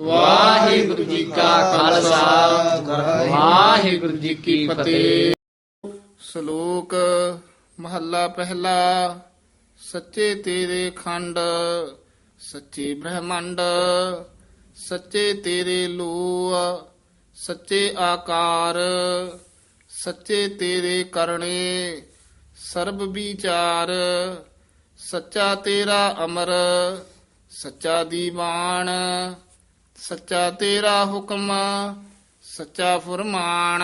ਵਾਹਿਗੁਰੂ ਜੀ ਕਾ ਖਾਲਸਾ। ਵਾਹਿਗੁਰੂ ਜੀ ਕੀ ਫਤਿਹ। ਸ਼ਲੋਕ ਮਹੱਲਾ ਪਹਿਲਾ, ਸੱਚੇ ਤੇਰੇ ਖੰਡ, ਸੱਚੇ ਬ੍ਰਹਮੰਡ, ਸੱਚੇ ਤੇਰੇ ਲੋ ਸੱਚੇ ਆਕਾਰ, ਸੱਚੇ ਤੇਰੇ ਕਰਨੇ ਸਰਬ ਵਿਚਾਰ, ਸੱਚਾ ਤੇਰਾ ਅਮਰ, ਸੱਚਾ ਦੀਵਾਨ ਸੱਚਾ ਤੇਰਾ ਹੁਕਮ, ਸੱਚਾ ਫੁਰਮਾਨ,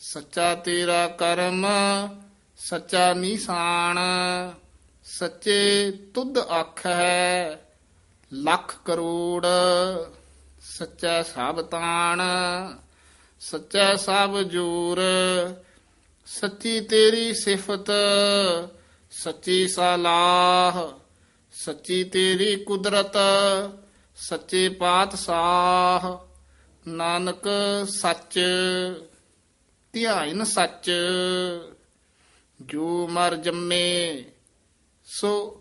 ਸੱਚਾ ਤੇਰਾ ਕਰਮ, ਸੱਚਾ ਨਿਸ਼ਾਨ, ਸੱਚੇ ਤੁਧ ਅੱਖ ਹੈ ਲੱਖ ਕਰੋੜ, ਸੱਚਾ ਸਭ ਤਾਣ, ਸੱਚਾ ਸਭ ਜੂਰ, ਸੱਚੀ ਤੇਰੀ ਸਿਫਤ, ਸੱਚੀ ਸਲਾਹ, ਸੱਚੀ ਤੇਰੀ ਕੁਦਰਤ ਸੱਚੇ ਪਾਤਸ਼ਾਹ ਨਾਨਕ ਸੱਚ ਧਿਆਨ ਸੱਚ। ਜੋ ਮਰ ਜੰਮੇ, ਸੋ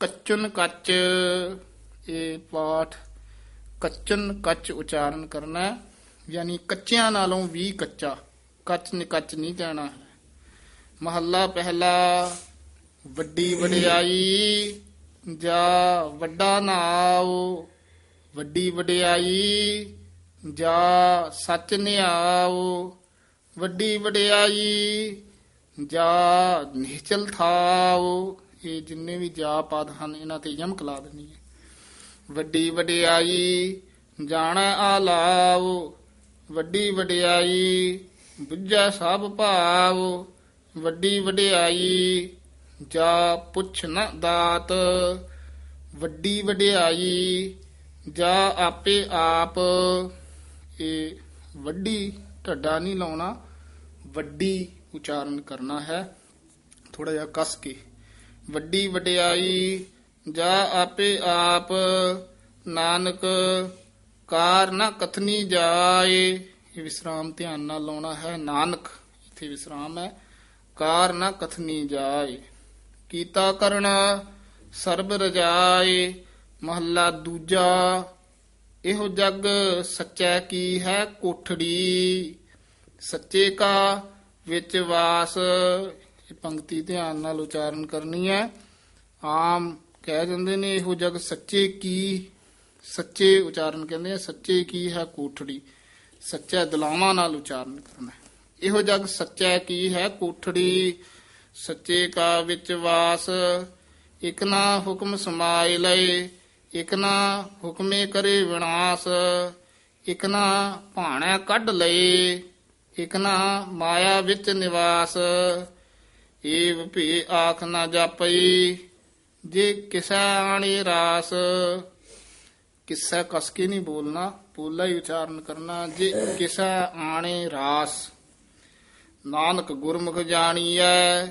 ਕੱਚਨ ਕੱਚ। ਇਹ ਪਾਠ ਕੱਚਨ ਕੱਚ ਉਚਾਰਨ ਕਰਨਾ ਯਾਨੀ ਕੱਚਿਆਂ ਨਾਲੋਂ ਵੀ ਕੱਚਾ। ਕੱਚ ਨੇ ਕੱਚ ਨਹੀਂ ਕਹਿਣਾ ਹੈ। ਮਹੱਲਾ ਪਹਿਲਾ, ਵੱਡੀ ਵਡਿਆਈ, ਜਾਂ ਵੱਡਾ ਨਾਉ। ਵੱਡੀ ਵਡਿਆਈ ਜਾ ਸੱਚ ਨਿਆਉ ਵੱਡੀ ਵਡਿਆਈ ਜਾ ਨਿਹਚਲ ਥਾਉ। ਇਹ ਜਿੰਨੇ ਵੀ ਜਾ ਪਦ ਹਨ, ਇਹਨਾਂ ਤੇ ਯਮਕ ਲਾ ਦੇਣੀ ਹੈ। ਵੱਡੀ ਵਡਿਆਈ ਜਾਣੈ ਆਲਾਉ। ਵੱਡੀ ਵਡਿਆਈ ਬੁੱਝਾ ਸਭ ਭਾਵ ਵੱਡੀ ਵਡਿਆਈ ਜਾ ਪੁੱਛ ਨ ਦਾਤ। ਵੱਡੀ ਵਡਿਆਈ ਜਾ ਆਪੇ ਆਪ ਇਹ ਵੱਡੀ ਢੱਡਾ ਨਹੀਂ ਲਾਉਣਾ, ਵੱਡੀ ਉਚਾਰਨ ਕਰਨਾ ਹੈ। ਥੋੜਾ ਜਿਹਾ ਕਸ ਕੇ। ਵੱਡੀ ਵਡਿਆਈ, ਜਾ ਆਪੇ ਆਪ ਨਾਨਕ ਕਾਰ ਨਾ ਕਥਨੀ ਜਾਏ। ਇਹ ਵਿਸਰਾਮ ਧਿਆਨ ਨਾਲ ਲਾਉਣਾ ਹੈ। ਨਾਨਕ, ਇੱਥੇ ਵਿਸਰਾਮ ਹੈ। ਕਾਰ ਨਾ ਕਥਨੀ ਜਾਏ। ਕੀਤਾ ਕਰਨਾ ਸਰਬ ਰਜਾਏ। ਮਹੱਲਾ ਦੂਜਾ, ਇਹੋ ਜਗ ਸੱਚੈ ਕੀ ਹੈ ਕੋਠੜੀ? ਸੱਚੇ ਕਾ ਵਿੱਚ ਵਾਸ। ਇਹ ਪੰਕਤੀ ਧਿਆਨ ਨਾਲ ਉਚਾਰਨ ਕਰਨੀ ਹੈ। ਆਮ ਕਹਿ ਦਿੰਦੇ ਨੇ ਇਹੋ ਜਗ ਸੱਚੇ ਕੀ? ਸੱਚੇ ਉਚਾਰਨ ਕਹਿੰਦੇ ਆ, ਸੱਚੇ ਕੀ ਹੈ ਕੋਠੜੀ? ਸੱਚਾ ਦਲਾਵਾਂ ਨਾਲ ਉਚਾਰਨ ਕਰਨਾ ਇਹੋ ਜਗ ਸੱਚਾ ਕੀ ਹੈ ਕੋਠੜੀ? ਸੱਚੇ ਕਾ ਵਿੱਚ ਵਾਸ। ਇਕ ਨਾ ਹੁਕਮ ਸਮਾਇ ਲਏ ਇਕ ਨਾ ਹੁਕਮੇ ਕਰੇ ਵਿਨਾਸ਼, ਇਕ ਨਾ ਭਾਣੈ ਕੱਢ ਲਏ, ਇਕ ਨਾ ਮਾਇਆ ਵਿੱਚ ਨਿਵਾਸ। ਏਵ ਭੀ ਆਖ ਨਾ ਜਾਪਈ, ਜੇ ਕਿਸੈ ਆਣੀ ਰਾਸ। ਕਿਸੈ ਕਸ ਕੇ ਨਹੀਂ ਬੋਲਣਾ ਪੋਲਾ ਹੀ ਉਚਾਰਨ ਕਰਨਾ, ਜੇ ਕਿਸੈ ਆਣੇ ਰਾਸ। ਨਾਨਕ ਗੁਰਮੁਖ ਜਾਣੀਐ,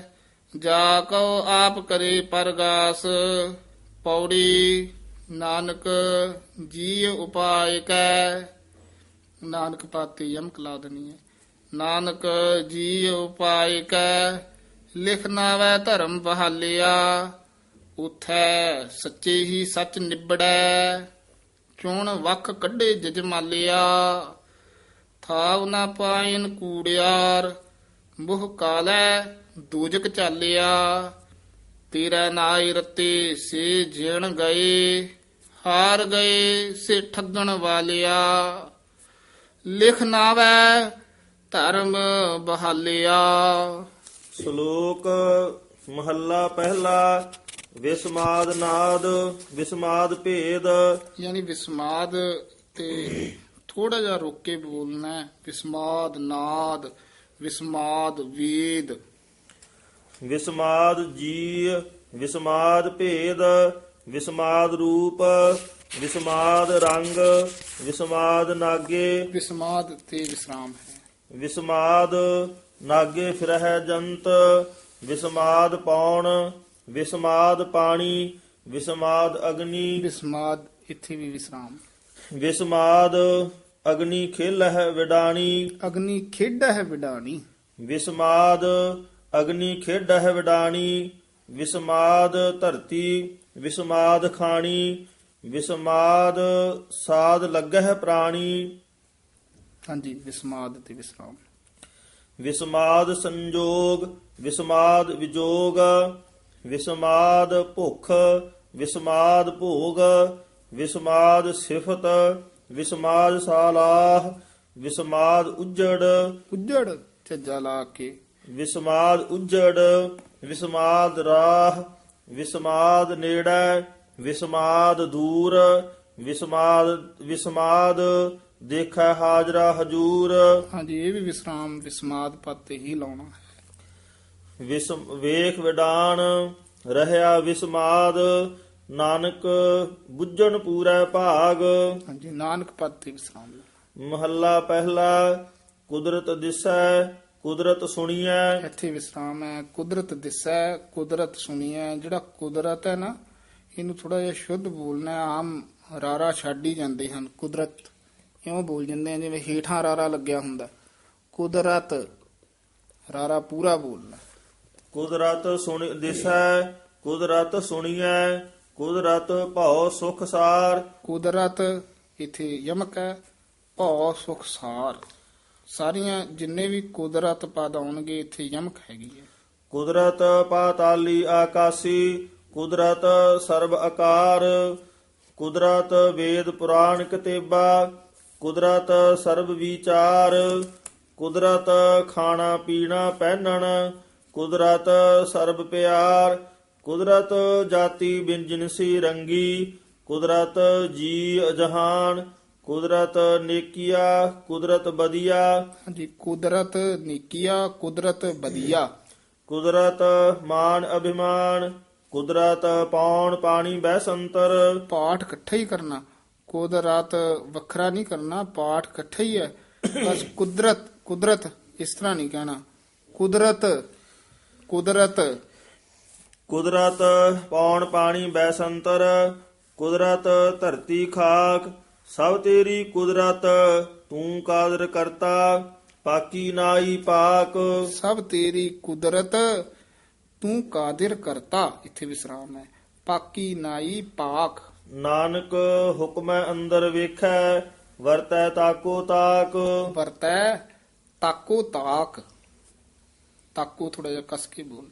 ਜਾ ਕਉ ਆਪ ਕਰੇ ਪਰਗਾਸ। ਪੌੜੀ ਨਾਨਕ ਜੀ ਉਪਾਇ ਕੈ। ਨਾਨਕ ਪਾਤੀ ਯਮਕ ਲਾ ਦੇਣੀ ਹੈ। ਨਾਨਕ ਜੀ ਉਪਾਇ ਕੈ। ਲਿਖ ਨਾਵੈ ਧਰਮ ਬਹਾਲਿਆ। ਉਥੈ ਸੱਚੇ ਹੀ ਸੱਚ ਨਿਬੜੈ। ਚੋਣ ਵਖ ਕੱਢੇ ਜਜਮਾਲਿਆ ਥਾਵ ਨਾ ਪਾਇਨ ਕੂੜਿਆਰ। ਮੁਹ ਕਾਲੈ ਦੂਜਕ ਚਾਲਿਆ ਤੇਰਾ ਨਾਈ ਰਤੇ ਸੇ ਜਿਣ ਗਏ। ਹਾਰ ਗਏ ਸੇ ਠੱਗਣ ਵਾਲਿਆ। ਲਿਖ ਨਾਵੈ ਧਰਮ ਬਹਾਲਿਆ। ਸ਼ਲੋਕ ਮਹੱਲਾ ਪਹਿਲਾ ਵਿਸਮਾਦ ਨਾਦ ਵਿਸਮਾਦ ਭੇਦ। ਯਾਨੀ ਵਿਸਮਾਦ ਤੇ ਥੋੜਾ ਜਿਹਾ ਰੋਕ ਕੇ ਬੋਲਣਾ ਹੈ। ਵਿਸਮਾਦ ਨਾਦ ਵਿਸਮਾਦ ਵੇਦ। ਵਿਸਮਾਦ ਜੀ ਵਿਸਮਾਦ ਭੇਦ ਵਿਸਮਾਦ ਰੂਪ ਵਿਸਮਾਦ ਰੰਗ ਵਿਸਮਾਦ ਨਾਗੇ। ਵਿਸਮਾਦ ਤੇ ਵਿਸਰਾਮ ਹੈ। ਵਿਸਮਾਦ ਨਾਗੇ ਫਿਰਹਿ ਜੰਤ ਵਿਸਮਾਦ ਪੌਣ ਵਿਸਮਾਦ ਪਾਣੀ ਵਿਸਮਾਦ ਅਗਨੀ। ਵਿਸਮਾਦ ਇੱਥੇ ਵੀ ਵਿਸਰਾਮ। ਵਿਸਮਾਦ ਅਗਨੀ ਖੇਲਹਿ ਵਿਡਾਣੀ। ਅਗਨੀ ਖੇਡਾ ਹੈ ਵਿਡਾਣੀ। ਵਿਸਮਾਦ ਅਗਨੀ ਖੇਡਹਿ ਵਿਡਾਣੀ। ਵਿਸਮਾਦ ਧਰਤੀ ਵਿਸਮਾਦ ਖਾਣੀ ਵਿਸਮਾਦ ਸਾਧ ਲੱਗਹਿ ਪ੍ਰਾਣੀ। ਹਾਂਜੀ ਵਿਸਮਾਦ ਤੇ ਵਿਸਰਾਮ। ਵਿਸਮਾਦ ਸੰਜੋਗ ਵਿਸਮਾਦ ਵਿਜੋਗ ਵਿਸਮਾਦ ਭੁਖ ਵਿਸਮਾਦ ਭੋਗ ਵਿਸਮਾਦ ਸਿਫਤ ਵਿਸਮਾਦ ਸਾਲਾਹ ਵਿਸਮਾਦ ਉਜੜ। ਉੱਜੜ ਝੱਜਾ ਲਾ ਕੇ। ਵਿਸਮਾਦ ਉਜੜ ਵਿਸਮਾਦ ਰਾਹ ਵਿਸਮਾਦ ਨੇੜੇ ਵਿਸਮਾਦ ਦੂਰ ਵਿਸਮਾਦ ਵਿਸਮਾਦ ਦੇਖੈ ਹਾਜ਼ਰਾ ਹਜੂਰ। ਹਾਂਜੀ ਇਹ ਵੀ ਵਿਸਰਾਮ ਵਿਸਮਾਦ ਪਦ ਤੇ ਹੀ ਲਾਉਣਾ ਹੈ। ਵਿਸਮ ਵੇਖ ਵਿਡਾਨ ਰਹਿਆ ਵਿਸਮਾਦ ਨਾਨਕ ਬੁੱਝਣ ਪੂਰੈ ਭਾਗ। ਹਾਂਜੀ ਨਾਨਕ ਪਦ ਤੇ ਵਿਸਰਾਮ। ਮਹੱਲਾ ਪਹਿਲਾ ਕੁਦਰਤ ਦਿਸੈ ਕੁਦਰਤ ਸੁਣੀਐ। ਇੱਥੇ ਵਿਸਰਾਮ ਹੈ ਕੁਦਰਤ ਦਿਸੈ ਕੁਦਰਤ ਸੁਣੀਐ। ਜਿਹੜਾ ਕੁਦਰਤ ਹੈ ਨਾ ਇਹਨੂੰ ਥੋੜਾ ਜਿਹਾ ਸ਼ੁੱਧ ਬੋਲਣਾ ਹੈ। ਆਮ ਰਾਰਾ ਛੱਡ ਹੀ ਜਾਂਦੇ ਹਨ ਕੁਦਰਤ। ਇਉਂ ਬੋਲ ਜਾਂਦੇ ਆ? ਜਿਵੇਂ ਹੀਠਾਂ ਰਾਰਾ ਲੱਗਿਆ ਹੁੰਦਾ। ਕੁਦਰਤ ਰਾਰਾ ਪੂਰਾ ਬੋਲਣਾ। ਕੁਦਰਤ ਸੁਣੀ ਦਿਸੈ ਕੁਦਰਤ ਸੁਣੀਐ। ਕੁਦਰਤ ਭਉ ਸੁਖ ਸਾਰ। ਕੁਦਰਤ ਇਥੇ ਯਮਕ ਹੈ ਭਉ ਸੁਖ ਸਾਰ। ਸਾਰੀਆਂ ਜਿੰਨੇ ਵੀ ਕੁਦਰਤ ਪਦ ਆਉਣਗੇ, ਇੱਥੇ ਯਮਕ ਹੈਗੀ ਹੈ। ਕੁਦਰਤ ਪਾਤਾਲੀ ਆਕਾਸੀ, ਕੁਦਰਤ ਸਰਬ ਆਕਾਰ, ਕੁਦਰਤ ਵੇਦ ਪੁਰਾਣ ਕਤੇਬਾ, ਕੁਦਰਤ ਸਰਬ ਵਿਚਾਰ, ਕੁਦਰਤ ਖਾਣਾ ਪੀਣਾ ਪਹਿਨਣ, ਕੁਦਰਤ ਸਰਬ ਪਿਆਰ, ਕੁਦਰਤ ਜਾਤੀ ਬਿੰਜਨਸੀ ਰੰਗੀ, ਕੁਦਰਤ ਜੀ ਜਹਾਨ ਕੁਦਰਤ ਨੇਕੀਆ ਕੁਦਰਤ ਬਦੀਆ ਹਾਂਜੀ ਕੁਦਰਤ ਨੀਕੀਆ ਕੁਦਰਤ ਬਦੀਆ ਕੁਦਰਤ ਮਾਨ ਅਭਿਮਾਨ ਕੁਦਰਤ ਪੌਣ ਪਾਣੀ ਬੈਸੰਤਰ ਪਾਠ ਇਕੱਠਾ ਹੀ ਕਰਨਾ ਕੁਦਰਤ ਵੱਖਰਾ ਨਹੀਂ ਕਰਨਾ ਪਾਠ ਇਕੱਠਾ ਹੀ ਹੈ ਬਸ ਕੁਦਰਤ ਕੁਦਰਤ ਇਸ ਤਰ੍ਹਾਂ ਨਹੀਂ ਕਹਿਣਾ ਕੁਦਰਤ ਕੁਦਰਤ ਕੁਦਰਤ ਪੌਣ ਪਾਣੀ ਬੈਸੰਤਰ ਕੁਦਰਤ ਧਰਤੀ ਖਾਕ ਸਭ ਤੇਰੀ ਕੁਦਰਤ ਤੂੰ ਕਾਦਰ ਕਰਤਾ ਪਾਕੀ ਨਾਈ ਪਾਕ। ਸਭ ਤੇਰੀ ਕੁਦਰਤ ਤੂੰ ਕਾਦਰ ਕਰਤਾ ਇੱਥੇ ਵਿਸਰਾਮ ਹੈ। ਪਾਕੀ ਨਾਈ ਪਾਕ। ਨਾਨਕ ਹੁਕਮੈ ਅੰਦਰ ਵੇਖੈ ਵਰਤੈ ਤਾਕੋ ਤਾਕ। ਵਰਤੈ ਤਾਕੋ ਤਾਕ। ਤਾਕੋ ਥੋੜਾ ਜਿਹਾ ਕਸ ਕੇ ਬੋਲ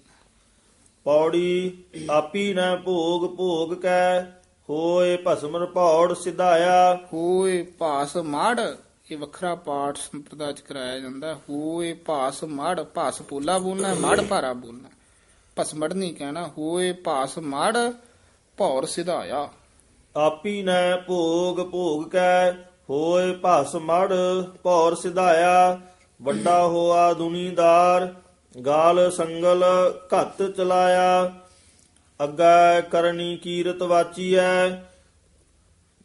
ਪੌੜੀ ਆਪੀ ਨੈ ਭੋਗ ਭੋਗ ਕੈ ਹੋਏ ਭਸਮਰ ਭੌੜ ਸਿਧਾਇਆ। ਹੋਏ ਭਾਸ ਮੜ ਇਹ ਵੱਖਰਾ ਪਾਠ ਸੰਪਰਦਾ ਚ ਕਰਾਇਆ ਜਾਂਦਾ। ਹੋਏ ਭਾਸ ਮੜ ਭਾਸ ਪੋਲਾ ਬੋਲਣਾ ਮੜ ਭਾਰਾ ਬੋਲਣਾ ਭਸਮੜ ਨਹੀਂ ਕਹਿਣਾ ਹੋਏ ਭਾਸ ਮੜ ਭੌਰ ਸਿਧਾਇਆ। ਆਪੀ ਨੈ ਭੋਗ ਭੋਗ ਕੈ ਹੋਏ ਭਸ ਮੜ ਭੌਰ ਸਿਧਾਇਆ। ਵੱਡਾ ਹੋਆ ਦੁਨੀਦਾਰ ਗਾਲ ਸੰਗਲ ਘੱਤ ਚਲਾਇਆ। ਅੱਗਾ ਕਰਨੀ ਕੀਰਤ ਵਾਚੀਐ,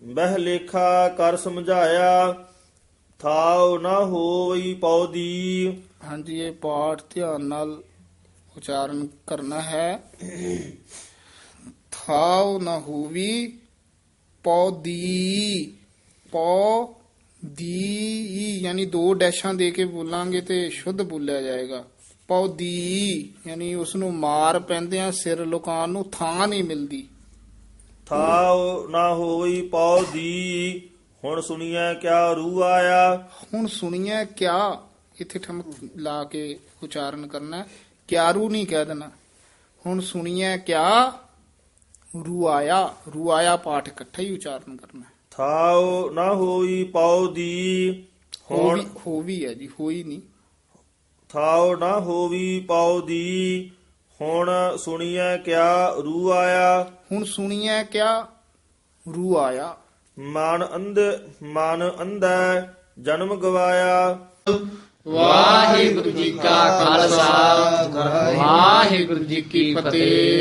ਬਹਿ ਲੇਖਾ ਕਰ ਸਮਝਾਇਆ, ਥਾਉ ਨਾ ਹੋਈ ਪੌਦੀ। ਹਾਂਜੀ, ਇਹ ਪਾਠ ਧਿਆਨ ਨਾਲ ਉਚਾਰਨ ਕਰਨਾ ਹੈ। ਥਾਉ ਨਾ ਹੋਵੀ ਪੌਦੀ ਪੌ ਦੀ ਯਾਨੀ ਦੋ ਡੈਸ਼ਾਂ ਦੇ ਕੇ ਬੋਲਾਂਗੇ ਤੇ ਸ਼ੁੱਧ ਬੋਲਿਆ ਜਾਏਗਾ। ਪੌਦੀ ਯਾਨੀ ਉਸ ਨੂੰ ਮਾਰ ਪੈਂਦਿਆਂ ਸਿਰ ਲੁਕਾਉਣ ਨੂੰ ਥਾਂ ਨਹੀਂ ਮਿਲਦੀ ਥਾਉ ਨਾ ਹੋਈ ਪੌਦੀ ਹੁਣ ਸੁਣੀਐ ਕਿਆ ਰੂ ਆਇਆ ਹੁਣ ਸੁਣੀਏ ਕਿਆ ਇੱਥੇ ਠਮਕ ਲਾ ਕੇ ਉਚਾਰਨ ਕਰਨਾ ਹੈ। ਕਿਆਰੂ ਨਹੀਂ ਕਹਿ ਦੇਣਾ ਹੁਣ ਸੁਣੀਏ ਕਿਆ ਰੂਆਇਆ ਰੂਆਇਆ ਪਾਠ ਇਕੱਠਾ ਹੀ ਉਚਾਰਨ ਕਰਨਾ। ਥਾਉ ਨਾ ਹੋਈ ਪੌਦੀ ਹੁਣ ਹੋਵੀ ਹੈ ਜੀ ਹੋਈ ਨਹੀਂ ਥਾਉ ਨਾ ਹੋਵੀ ਪੌਦੀ ਹੁਣ ਸੁਣੀਐ ਕਿਆ ਰੂ ਆਇਆ? ਹੁਣ ਸੁਣੀਏ ਕਿਆ ਰੂਆਇਆ ਮਨ ਅੰਧ ਮਨ ਅੰਧੈ ਜਨਮ ਗਵਾਇਆ। ਵਾਹਿਗੁਰੂ ਜੀ ਕਾ ਖਾਲਸਾ ਵਾਹਿਗੁਰੂ ਜੀ ਕੀ ਫਤਿਹ।